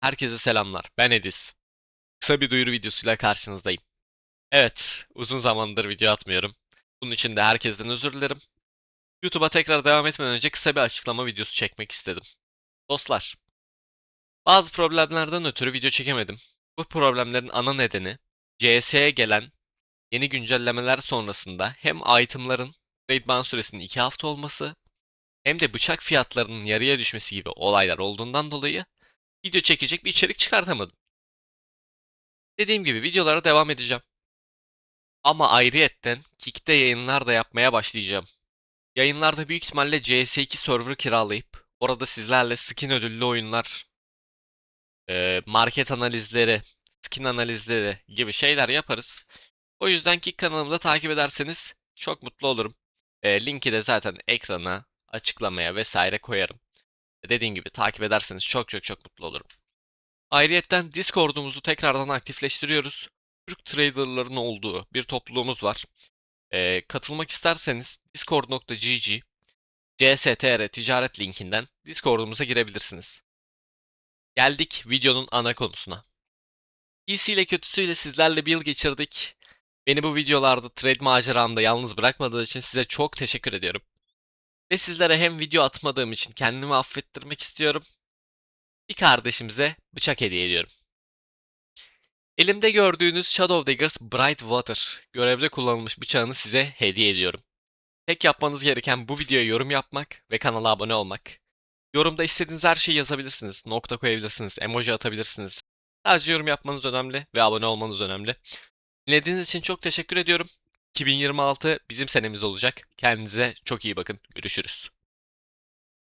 Herkese selamlar. Ben Edis. Kısa bir duyuru videosuyla karşınızdayım. Evet, uzun zamandır video atmıyorum. Bunun için de herkesten özür dilerim. YouTube'a tekrar devam etmeden önce kısa bir açıklama videosu çekmek istedim. Dostlar, bazı problemlerden ötürü video çekemedim. Bu problemlerin ana nedeni CS'ye gelen yeni güncellemeler sonrasında hem itemların trade ban süresinin 2 hafta olması hem de bıçak fiyatlarının yarıya düşmesi gibi olaylar olduğundan dolayı video çekecek bir içerik çıkartamadım. Dediğim gibi videolara devam edeceğim. Ama ayrıyetten Kick'te yayınlar da yapmaya başlayacağım. Yayınlarda büyük ihtimalle CS2 server kiralayıp orada sizlerle skin ödüllü oyunlar, e, market analizleri, skin analizleri gibi şeyler yaparız. O yüzden Kick kanalımda takip ederseniz çok mutlu olurum. E, linki de zaten ekrana, açıklamaya vesaire koyarım. Dediğim gibi takip ederseniz çok çok çok mutlu olurum. Ayrıyetten Discord'umuzu tekrardan aktifleştiriyoruz. Türk traderların olduğu bir topluluğumuz var. Ee, katılmak isterseniz discord.gg CSTR ticaret linkinden Discord'umuza girebilirsiniz. Geldik videonun ana konusuna. İyisiyle kötüsüyle sizlerle bir yıl geçirdik. Beni bu videolarda trade maceramda yalnız bırakmadığınız için size çok teşekkür ediyorum. Ve sizlere hem video atmadığım için kendimi affettirmek istiyorum. Bir kardeşimize bıçak hediye ediyorum. Elimde gördüğünüz Shadow Daggers Bright Water görevde kullanılmış bıçağını size hediye ediyorum. Tek yapmanız gereken bu videoya yorum yapmak ve kanala abone olmak. Yorumda istediğiniz her şeyi yazabilirsiniz. Nokta koyabilirsiniz, emoji atabilirsiniz. Sadece yorum yapmanız önemli ve abone olmanız önemli. Dinlediğiniz için çok teşekkür ediyorum. 2026 bizim senemiz olacak. Kendinize çok iyi bakın. Görüşürüz.